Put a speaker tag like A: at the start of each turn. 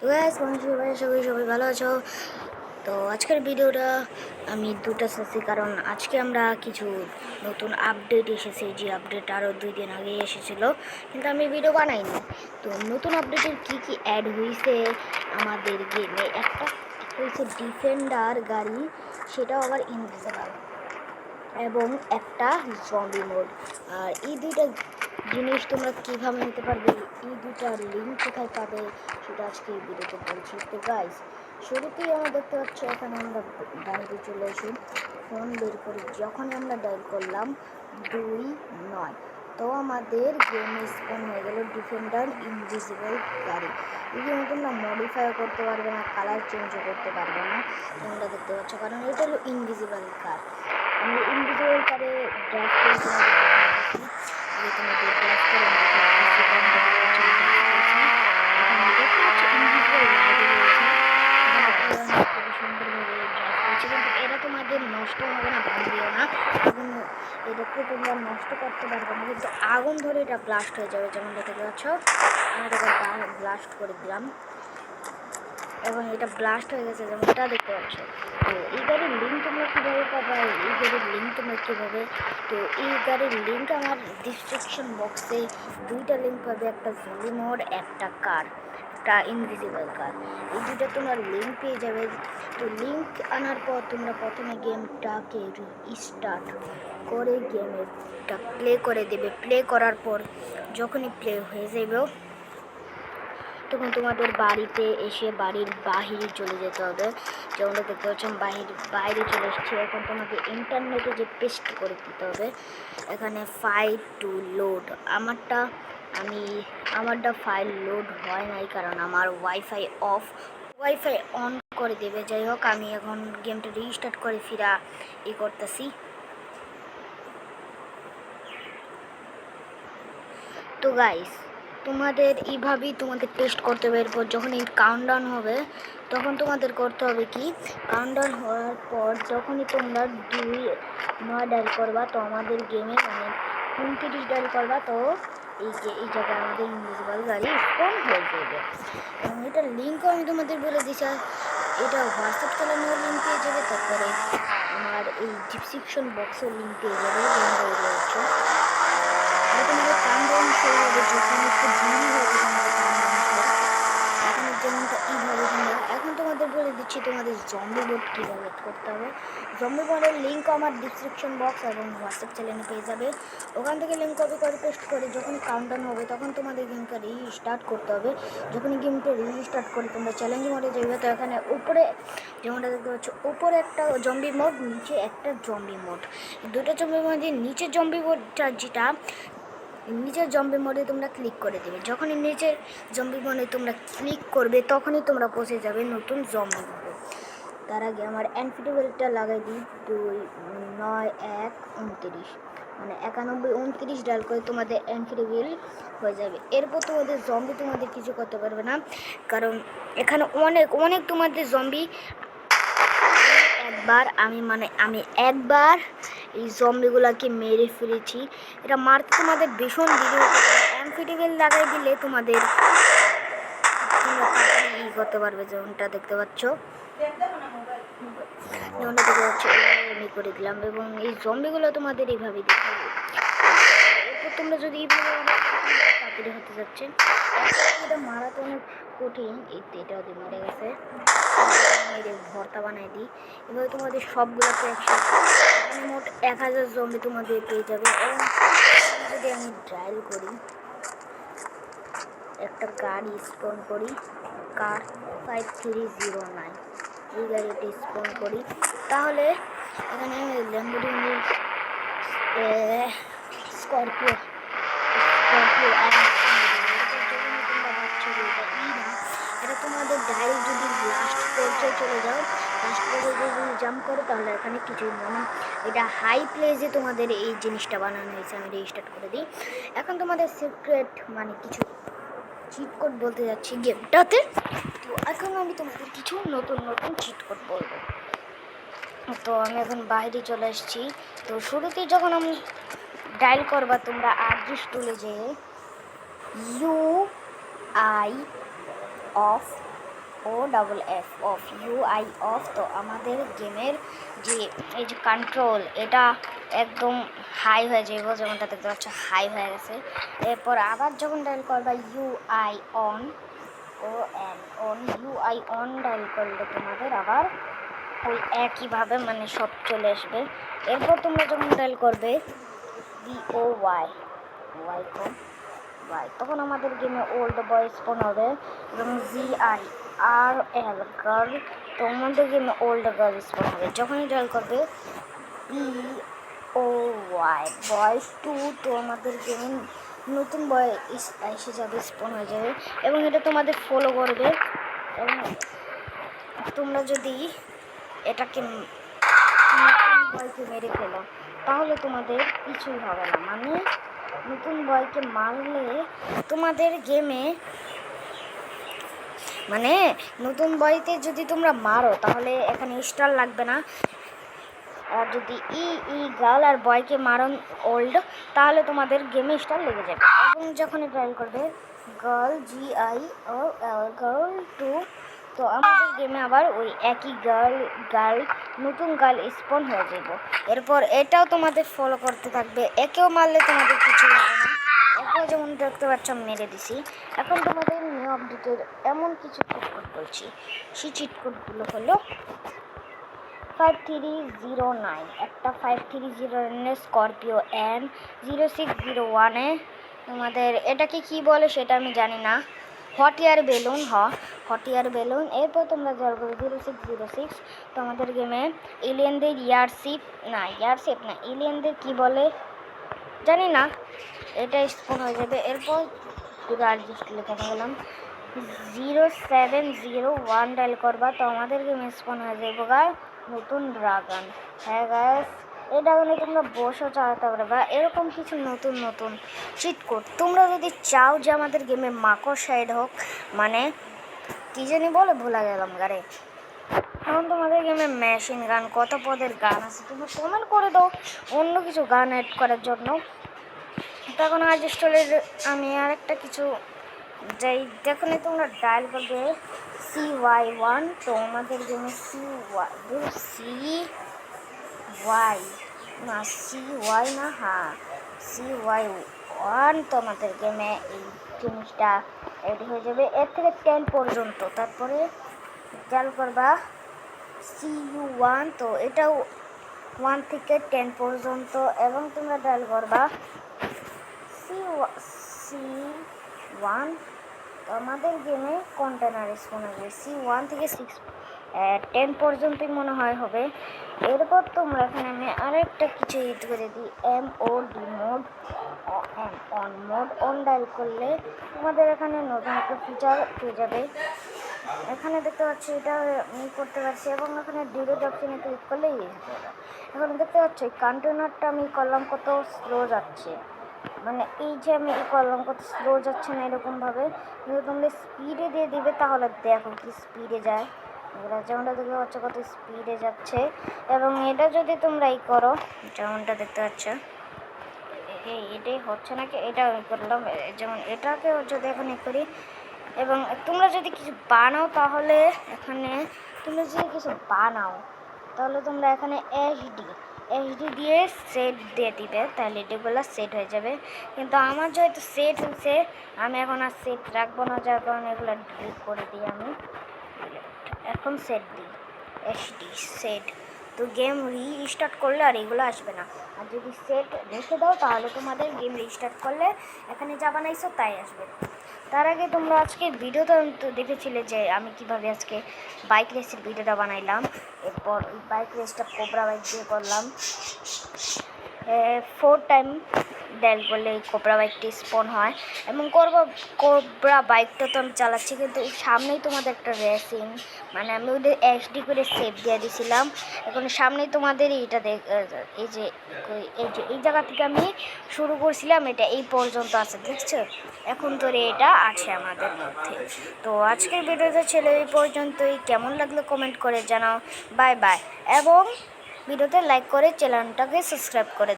A: তো গ্যাস সবাই সবাই সবাই ভালো আছো? তো আজকের ভিডিওটা আমি দুটো চাচ্ছি, কারণ আজকে আমরা কিছু নতুন আপডেট এসেছে। যে আপডেট আরও দুই দিন আগে এসেছিল, কিন্তু আমি ভিডিও বানাইনি। তো নতুন আপডেটের কি কি অ্যাড হয়েছে আমাদের গেমে একটা হয়েছে ডিফেন্ডার গাড়ি, সেটাও আবার ইনভিজিবল এবং একটা জম্বি মোড আর এই দুইটা জিনিস তোমরা কীভাবে নিতে পারবে? এই দুটার লিঙ্ক কোথায় পাবে সেটা আজকে এই ভিডিওতে বলছি। তো গাইস শুরুতেই আমরা দেখতে পাচ্ছি, এখানে আমরা বাইরে চলে আসি ফোন বের করি। যখনই আমরা ডায়াল করলাম, দুই নয়। তো আমাদের গেম স্পন হয়ে গেল ডিফেন্ডার ইনভিজিবল গাড়ি এই গেমে তোমরা মডিফাই করতে পারবে না কালার চেঞ্জও করতে পারবে না। তোমরা দেখতে পাচ্ছ, কারণ এটা হলো ইনভিজিবল কার আমরা ইনভিজিবল কারে ড্রাইভ করে তোমাদের ড্রাইভ করে আমি দেখাচ্ছি, কোন দিকে যাচ্ছে আমি drive করছি। এখানে দেখতে পাচ্ছ invisible light রয়েছে। এখানে পুরো আমি খুবই সুন্দরভাবে drive করছি। কিন্তু এটা তোমাদের নষ্ট হবে না ভাঙবেও না এবং এটাকে নষ্ট করতে পারবে না, কিন্তু আগুন ধরে এটা ব্লাস্ট হয়ে যাবে, যেমন দেখতে পাচ্ছ। আমি এটাকে ব্লাস্ট করে দিলাম। এবং এটা ব্লাস্ট হয়ে গেছে, যেমনটা দেখতে পাচ্ছ। তো এই গাড়ির লিঙ্ক তোমরা কীভাবে পাবে? এই গাড়ির লিঙ্ক তোমরা কীভাবে? তো এই গাড়ির লিঙ্ক আমার ডিসক্রিপশন বক্সে দুইটা লিঙ্ক পাবে, একটা জুলি মোড একটা কার একটা ইনভিজিবল কার এই দুটা তোমার লিঙ্ক পেয়ে যাবে। তো লিঙ্ক আনার পর তোমরা প্রথমে গেমটাকে স্টার্ট করে গেমটা প্লে করে দেবে। প্লে করার পর যখনই প্লে হয়ে যাবে তখন তোমাদের বাড়িতে এসে বাড়ির বাহিরে চলে যেতে হবে। যেমনটা দেখতে পাচ্ছেন বাহির, বাইরে চলে এসেছি। এখন তোমাকে ইন্টারনেটে যে পেস্ট করে দিতে হবে, এখানে ফাইল টু লোড আমারটা, আমি, আমারটা ফাইল লোড হয় নাই, কারণ আমার ওয়াইফাই অফ ওয়াইফাই অন করে দেবে, যাই হোক, আমি এখন গেমটা রিস্টার্ট করে ফিরা ই করতেছি। তো গাইস তোমাদের এইভাবেই তোমাদের টেস্ট করতে হবে। এরপর যখন এই কাউন্টডাউন হবে, তখন তোমাদের করতে হবে কি? কাউন্টডাউন হওয়ার পর যখনই তোমরা দুই, নয় ডায়াল করবা, তো আমাদের গেমে মানে উনত্রিশ ডায়াল করবা, তো এই যে, এই জায়গায় আমাদের ইনভিজিবল গাড়ি স্পন হয়ে যাবে। এবং এটার লিঙ্কও আমি তোমাদের বলে আর এটা হোয়াটসঅ্যাপ চালানোর লিঙ্ক পেয়ে যাবে, তারপরে আমার এই ডিসক্রিপশন বক্সের লিঙ্ক পেয়ে যাবে তোমাদের কাউন্টডাউন শুরু যখন একটু দেরি হবে এখানে যেমনটা এইভাবে তোমরা এখন তোমাদের বলে দিচ্ছি, তোমাদের জম্বি বোর্ড কীভাবে করতে হবে। জম্বি বোর্ডের লিঙ্ক আমার ডিসক্রিপশন বক্স এবং হোয়াটসঅ্যাপ চ্যানেলে পেয়ে যাবে। ওখান থেকে লিঙ্ক কপি করে পেস্ট করে যখন কাউন্টডাউন হবে তখন তোমাদের গেমটা রিস্টার্ট করতে হবে। যখনই গেমটা রিস্টার্ট করে তোমরা চ্যালেঞ্জ মোডে যাবে তো এখানে উপরে যেমনটা দেখতে পাচ্ছ, উপরে একটা জম্বি মোড নিচে একটা জম্বি মোড দুটো জম্বি মোডে নিচে জম্বি মোডটা যেটা নিচের জম্বি মোডে তোমরা ক্লিক করে দেবে। যখনই নিচের জম্বি মোডে তোমরা ক্লিক করবে, তখনই তোমরা পৌঁছে যাবে নতুন জম্বি মোডে তার আগে আমার অ্যানফিটেবলটা লাগাই দিই, দুই, নয়, এক, উনত্রিশ। মানে একানব্বই, উনত্রিশ ডাল করে তোমাদের অ্যানফিটেবল হয়ে যাবে। এরপর তোমাদের জম্বি তোমাদের কিছু করতে পারবে না। কারণ এখানে অনেক অনেক তোমাদের জম্বি একবার, আমি মানে আমি একবার এই জম্বিগুলোকে মেরে ফেলেছি। এটা মারতে তোমাদের ভীষণ দেরি পারে। লাগাই দিলে তোমাদের ই করতে পারবে যেমনটা দেখতে পাচ্ছ। যেমনটা দেখতে পাচ্ছ আমি করে দিলাম এবং এই জম্বিগুলো তোমাদের এইভাবে হবে। এরপর তোমরা যদি এইভাবে হতে যাচ্ছে। এটা মারা তো অনেক কঠিন। এটা ওদের মেরে গেছে। ভর্তা বানাই দিই। এভাবে তোমাদের সবগুলোকে একসাথে মোট এক হাজার জমি তোমাদের পেয়ে যাবে। এবং যদি আমি ড্রাইভ করি, একটা গাড়ি স্পন করি car five three zero nine এই গাড়িটি স্পন করি, তাহলে এখানে ল্যাম্বোর্গিনি স্করপিও স্করপিও তোমরা এটা তোমাদের ডাইরেক্ট যদি লাস্ট পর্যায়ে চলে যাও যদি জাম্প করো, তাহলে এখানে কিছু মনে এটা হাই প্লেসে তোমাদের এই জিনিসটা বানানো হয়েছে, আমি রেজিস্টার্ট করে দিই। এখন তোমাদের সিক্রেট মানে কিছু চিট কোড বলতে যাচ্ছি গেমটাতে তো এখন আমি তোমাদের কিছু নতুন নতুন চিট কোড বলব। তো আমি এখন বাইরে চলে এসেছি তো শুরুতেই যখন আমি ডায়াল করবা, তোমরা আর্জিস তুলে যে U I off O double F off U I off তো আমাদের গেমের যে, এই যে কন্ট্রোল এটা একদম হাই হয়ে যাবে, যেমনটা দেখতে পাচ্ছ হাই হয়ে গেছে। এরপর আবার যখন ডায়াল করবা U I on O N on U I on dial করলে তোমাদের আবার ওই একইভাবে মানে সব চলে আসবে। এরপর তোমরা যখন ডায়াল করবে B O Y Y come Y তখন আমাদের গেমে ওল্ড বয় ফোন হবে এবং G I R L girl তোমাদের গেমে ওল্ড গার্ল স্পন হবে যখনই ডায়াল করবে বি ও ওয়াই বয়স টু তো আমাদের গেমে নতুন বয় এসে যাবে স্পন হয়ে যাবে। এবং এটা তোমাদের ফলো করবে। এবং তোমরা যদি এটাকে নতুন বয়কে মেরে ফেলো, তাহলে তোমাদের কিছুই হবে না। মানে নতুন বয়কে মারলে তোমাদের গেমে মানে নতুন বয়তে যদি তোমরা মারো, তাহলে এখানে স্টার লাগবে না। আর যদি ই ই, গার্ল আর বয়কে মারন ওল্ড, তাহলে তোমাদের গেমে স্টার লেগে যাবে। এবং যখনই ট্রায়াল করবে, girl G I O girl two, তো আমাদের গেমে আবার ওই একই গার্ল গার্ল, নতুন গার্ল স্পন হয়ে যাব এরপর এটাও তোমাদের ফলো করতে থাকবে। একেও মারলে তোমাদের কিছু হবে না। একেও যেমন দেখতে পাচ্ছ মেরে দিছি। এখন তোমাদের নিউ আপডেটের এমন কিছু চিটকোড বলছি, সেই চিটকোডগুলো হলো ফাইভ থ্রি জিরো নাইন একটা ফাইভ থ্রি জিরো নাইনের Scorpio N zero six zero ওয়ানে তোমাদের এটাকে কি বলে সেটা আমি জানি না। হট ইয়ার বেলুন হ হট ইয়ার বেলুন এরপর তোমরা জল করবে জিরো সিক্স জিরো সিক্স তোমাদের গেমে এলিয়েনদের ইয়ারশিপ না ইয়ারশিপ না এলিয়েনদের কি বলে? জানি না এটা স্পন হয়ে যাবে। এরপর পুরো অ্যাডজাস্ট লিখে গেলাম। Zero seven zero one dial করবা তো আমাদের গেমে স্পন হয়ে যাবে গা নতুন ড্রাগন হ্যাঁ গ্যাস এই ড্রাগনে তোমরা বসেও চালাতে পারবে। এরকম কিছু নতুন নতুন চিট কোড তোমরা যদি চাও যে আমাদের গেমে মাকড় সাইড হোক মানে কী জানি বলে ভোলা গেলাম গারে এখন তোমাদের গেমে মেশিন গান কত পদের গান আছে তুমি কমেন্ট করে দাও। অন্য কিছু গান অ্যাড করার জন্য। তখন আজ স্টলের আমি আর একটা কিছু যাই, যখনই তোমরা ডায়াল করবে সি ওয়াই ওয়ান তো আমাদের গেমে সি ওয়াই সি ওয়াই না সি ওয়াই না হ্যাঁ সি ওয়াই ওয়ান তো আমাদের গেমে এই জিনিসটা এড হয়ে যাবে। এর থেকে টেন পর্যন্ত, তারপরে ডায়াল করবা সি ইউ ওয়ান তো এটাও ওয়ান থেকে টেন পর্যন্ত, এবং তোমরা ডায়াল করবা সি সি ওয়ান আমাদের গেমে কন্টেনার স্পন হবে। সি ওয়ান থেকে সিক্স টেন পর্যন্তই মনে হয় হবে। এরপর তোমরা এখানে আমি আরেকটা কিছু ইউজ করে দিই। M O D mode M on mode on dial করলে তোমাদের এখানে নতুন একটা ফিচার পেয়ে যাবে। এখানে দেখতে পাচ্ছি এটা করতে পারছি এবং এখানে ডিলেট অপশনে ক্লিক করলেই এখন দেখতে পাচ্ছি কন্টেনারটা আমি করলাম কত স্লো যাচ্ছে। মানে এই যে আমি এই করলাম কত স্লো যাচ্ছে না এরকমভাবে কিন্তু তোমরা স্পিডে দিয়ে দিবে তাহলে দেখো কি স্পিডে যায়। যেমনটা দেখতে পাচ্ছ কত স্পিডে যাচ্ছে। এবং এটা যদি তোমরা এই করো, যেমনটা দেখতে পাচ্ছ এই এটাই হচ্ছে নাকি? এটা করলাম। যেমন এটাকে যদি এখন ই করি, এবং তোমরা যদি কিছু বানাও তাহলে এখানে, তোমরা যদি কিছু বানাও, তাহলে তোমরা এখানে এইচডি এইচডি দিয়ে সেট দিয়ে দিবে, তাহলে এগুলো সেট হয়ে যাবে। কিন্তু আমার যেহেতু সেট হয়েছে, আমি এখন আর সেট রাখব না, যার কারণে এগুলো ডিলিট করে দিই আমি। এখন সেট দিই এইচডি সেট তো গেম রিস্টার্ট করলে আর এগুলো আসবে না। আর যদি সেট রেখে দাও, তাহলে তোমাদের গেম রিস্টার্ট করলে, এখানে যা বানাইছো তাই আসবে। তার আগে তোমরা আজকে ভিডিওটা দেখেছিলে যে আমি কীভাবে আজকে বাইক রেসের ভিডিওটা বানাইলাম। এরপর বাইক রেসটা কোবরা বাইক দিয়ে করলাম। ফোর টাইম ডেল করলে এই কোবরা বাইকটি স্পন হয়। এবং করব কোবরা বাইকটা তো আমি চালাচ্ছি, কিন্তু সামনেই তোমাদের একটা রেসিং মানে আমি ওদের এইচডি করে সেভ দিয়ে দিয়েছিলাম এখন সামনেই তোমাদের এইটা দেখ এই যে এই যে, এই জায়গা থেকে আমি শুরু করছিলাম, এটা এই পর্যন্ত আছে, দেখছ? এখন ধরে এটা আছে আমাদের মধ্যে। তো আজকের ভিডিওটা ছিল এই পর্যন্তই। কেমন লাগল কমেন্ট করে জানাও। বাই বাই এবং ভিডিওতে লাইক করে চ্যানেলটাকে সাবস্ক্রাইব করে